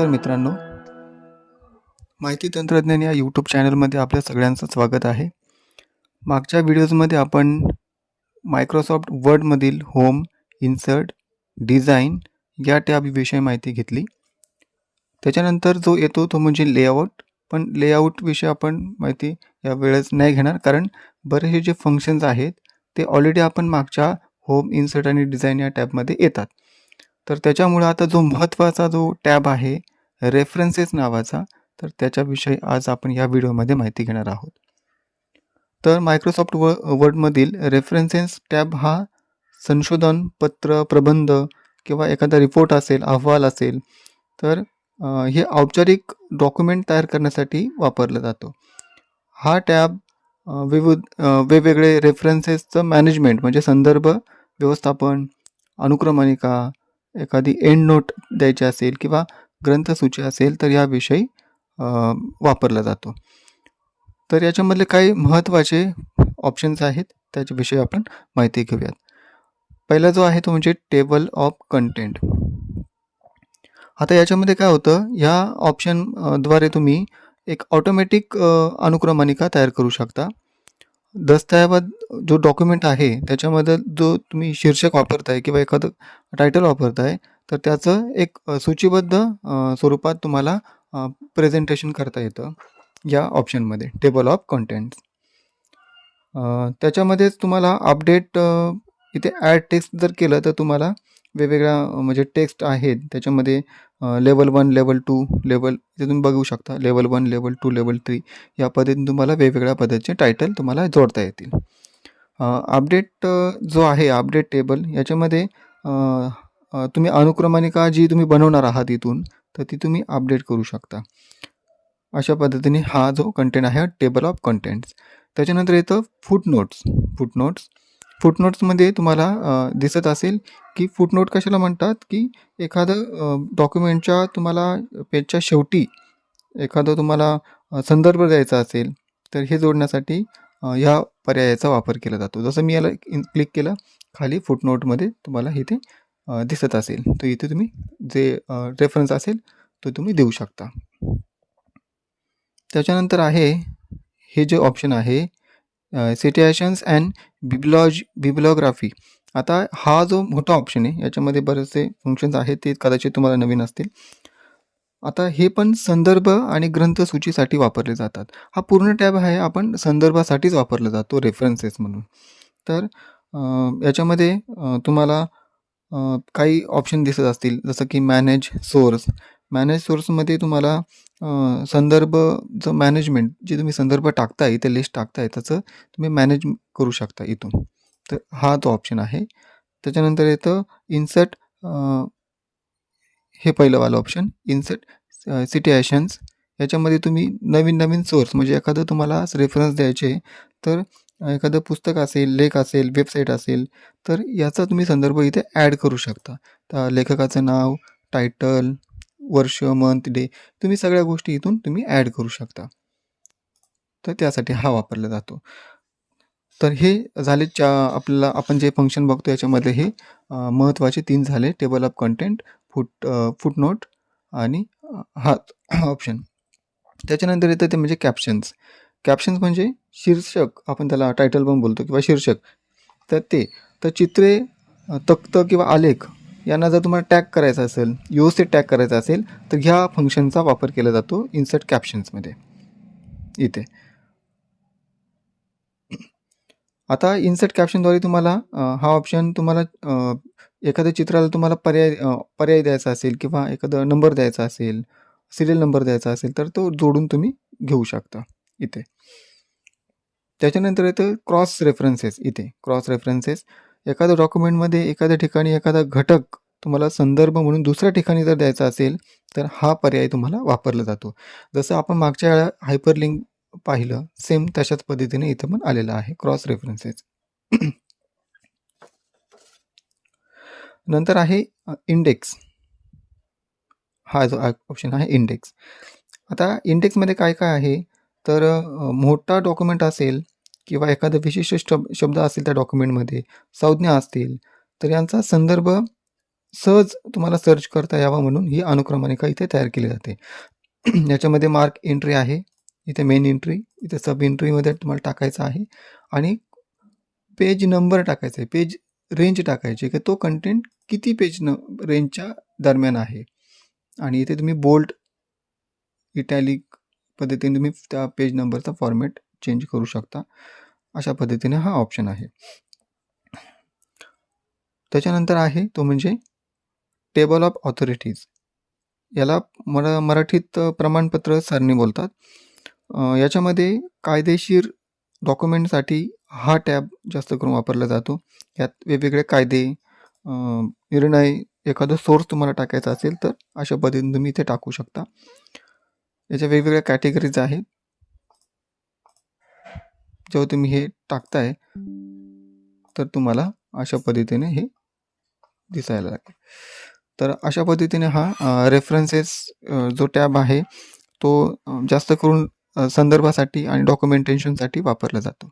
नमस्कार मित्रांनो. माहिती तंत्रज्ञान या यूट्यूब चॅनलमध्ये आपल्या सगळ्यांचं स्वागत आहे. मागच्या व्हिडिओजमध्ये आपण मायक्रोसॉफ्ट वर्डमधील होम इन्सर्ट डिझाईन या टॅबविषयी माहिती घेतली. त्याच्यानंतर जो येतो तो म्हणजे लेआउट पण लेआउटविषयी आपण माहिती या वेळेस नाही घेणार कारण बरेचसे जे फंक्शन्स आहेत ते ऑलरेडी आपण मागच्या होम इन्सर्ट आणि डिझाईन या टॅबमध्ये येतात. तर त्याच्यामुळं आता जो महत्त्वाचा जो टॅब आहे रेफरन्सेस नावाचा तर त्याच्याविषयी आज आपण या व्हिडिओमध्ये माहिती घेणार आहोत. तर मायक्रोसॉफ्ट व वर्डमधील रेफरन्सेस टॅब हा संशोधन पत्र प्रबंध किंवा एखादा रिपोर्ट असेल अहवाल असेल तर हे औपचारिक डॉक्युमेंट तयार करण्यासाठी वापरला जातो. हा टॅब विविध वेगवेगळे रेफरन्सेसचं मॅनेजमेंट म्हणजे संदर्भ व्यवस्थापन अनुक्रमणिका एखादी एंड नोट द्यायची असेल किंवा ग्रंथसूची असेल तर याविषयी विषयी वापरला जातो. तर याच्यामधले काही महत्त्वाचे ऑप्शन्स आहेत त्याच्याविषयी आपण माहिती घेऊयात. पहिला जो आहे तो म्हणजे टेबल ऑफ कंटेंट आता याच्यामध्ये काय होतं ह्या ऑप्शनद्वारे तुम्ही एक ऑटोमॅटिक अनुक्रमणिका तयार करू शकता? दस्तऐवज जो डॉक्युमेंट आहे त्याच्यामध्ये जो तुम्ही शीर्षक वापरताय किंवा एखादं टायटल वापरताय तर त्याचं एक सूचीबद्ध स्वरूपात तुम्हाला प्रेझेंटेशन करता येतं या ऑप्शनमध्ये टेबल ऑफ कंटेंट्स त्याच्यामध्येच तुम्हाला अपडेट इथे ॲड टेक्स्ट जर केलं तर तुम्हाला वेगवेगळ्या म्हणजे टेक्स्ट आहेत. त्याच्यामध्ये level one level two level इथे तुम्ही बघू शकता. Level one level two level three या पद्धतीने तुम्हाला वेगवेगळ्या पद्धतीचे टायटल तुम्हाला जोडता येतील. अपडेट जो आहे अपडेट टेबल याच्यामध्ये तुम्ही अनुक्रमणिका जी तुम्ही बनवणार आहात इथून तर ती तुम्ही अपडेट करू शकता. अशा पद्धतीने हा जो कंटेंट आहे टेबल ऑफ कंटेंट्स त्याच्यानंतर येतं foot notes foot notes foot नोट्समध्ये तुम्हाला दिसत असेल की फुट नोट कशाला म्हणतात? की एखादं डॉक्युमेंटच्या तुम्हाला पेजच्या शेवटी एखादं तुम्हाला संदर्भ द्यायचा असेल तर हे जोडण्यासाठी ह्या पर्यायाचा वापर केला जातो. जसं मी याला क्लिक केलं खाली फुटनोटमध्ये तुम्हाला इथे दिसत असेल. तर इथे तुम्ही जे रेफरन्स असेल तो तुम्ही देऊ शकता. त्याच्यानंतर आहे हे जे ऑप्शन आहे सिटेशन्स अँड बिब्लॉज बिब्लॉग्राफी आता हा जो मोठा ऑप्शन आहे याच्यामध्ये बरेचसे फंक्शन्स आहेत ते कदाचित तुम्हाला नवीन असतील. आता हे पण संदर्भ आणि ग्रंथसूचीसाठी वापरले जातात. हा पूर्ण टॅब आहे आपण संदर्भासाठीच वापरला जातो रेफरन्सेस म्हणून. तर याच्यामध्ये तुम्हाला काही ऑप्शन दिसत असतील. जसं की मॅनेज सोर्स मॅनेज सोर्समध्ये तुम्हाला संदर्भ संदर्भचं मॅनेजमेंट जे तुम्ही संदर्भ टाकताय इथे लिस्ट टाकताय त्याचं तुम्ही मॅनेज करू शकता इथून. तर हा तो ऑप्शन आहे. त्याच्यानंतर येतं इन्सर्ट हे पहिलंवालं ऑप्शन इन्सर्ट सिट्युएशन्स याच्यामध्ये तुम्ही नवीन नवीन सोर्स म्हणजे एखादं तुम्हाला रेफरन्स द्यायचे तर एखादं पुस्तक असेल लेख असेल वेबसाईट असेल तर याचा तुम्ही संदर्भ इथे ॲड करू शकता. त्या लेखकाचं नाव टायटल वर्ष मंथ डे तुम्ही सगळ्या गोष्टी इथून तुम्ही ॲड करू शकता. तर त्यासाठी हा वापरला जातो. तर हे झाले चा आपल्याला आपण जे फंक्शन बघतो याच्यामध्ये हे महत्त्वाचे तीन झाले. Table of content foot foot note आणि हात हा ऑप्शन त्याच्यानंतर येतं ते म्हणजे कॅप्शन्स कॅप्शन्स म्हणजे शीर्षक आपण त्याला टायटल पण बोलतो किंवा शीर्षक. तर ते तर चित्रे तक्त किंवा आलेख यांना जर तुम्हाला टॅग करायचा असेल व्यवस्थित टॅग करायचा असेल तर ह्या फंक्शनचा वापर केला जातो इन्सर्ट कॅप्शन्समध्ये इथे. आता इन्सर्ट कॅप्शनद्वारे तुम्हाला हा ऑप्शन तुम्हाला एखाद्या चित्राला तुम्हाला पर्याय पर्याय द्यायचा असेल किंवा एखादा नंबर द्यायचा असेल सिरियल नंबर द्यायचा असेल तर तो जोडून तुम्ही घेऊ शकता. इथे. त्याच्यानंतर येतं क्रॉस रेफरन्सेस इथे. क्रॉस रेफरन्सेस एखाद्या डॉक्युमेंटमध्ये एखाद्या ठिकाणी एखादा घटक तुम्हाला संदर्भ म्हणून दुसऱ्या ठिकाणी जर द्यायचा असेल तर हा पर्याय तुम्हाला वापरला जातो. जसं आपण मागच्या वेळा हायपरलिंक पाहिलं सेम तशाच पद्धतीने इथं पण आलेलं आहे क्रॉस रेफरन्सेस नंतर आहे इंडेक्स हा जो ऑप्शन आहे इंडेक्स आता इंडेक्समध्ये काय काय आहे? तर मोठा डॉक्युमेंट असेल किंवा एखादा विशिष्ट शब शब्द असेल त्या डॉक्युमेंटमध्ये संज्ञा असतील तर यांचा संदर्भ सहज तुम्हाला सर्च करता यावा म्हणून ही अनुक्रमणिका इथे तयार केली जाते. याच्यामध्ये मार्क एंट्री आहे इथे मेन एंट्री इथे सब एंट्रीमध्ये तुम्हाला टाकायचं आहे आणि पेज नंबर टाकायचा आहे पेज रेंज टाकायची की तो कंटेंट किती पेज न रेंजच्या दरम्यान आहे. आणि इथे तुम्ही बोल्ड इटॅलिक पद्धतीने तुम्ही त्या पेज नंबरचा फॉर्मॅट चेंज करू शकता. अशा पद्धतीने हा ऑप्शन आहे. त्याच्यानंतर आहे तो म्हणजे टेबल ऑफ ऑथॉरिटीज याला मरा मराठीत प्रमाणपत्र सरणी बोलतात. याच्यामध्ये कायदेशीर डॉक्युमेंटसाठी हा टॅब जास्त करून वापरला जातो. यात वेगवेगळे कायदे निर्णय एखादं सोर्स तुम्हाला टाकायचा असेल तर अशा पद्धतीने तुम्ही इथे टाकू शकता. याच्या वेगवेगळ्या कॅटेगरीज आहेत. जेव्हा तुम्ही हे टाकताय तर तुम्हाला अशा पद्धतीने हे दिसायला लागेल. तर अशा पद्धतीने हा रेफरन्सेस जो टॅब आहे तो जास्त करून संदर्भासाठी आणि डॉक्युमेंटेशनसाठी वापरला जातो.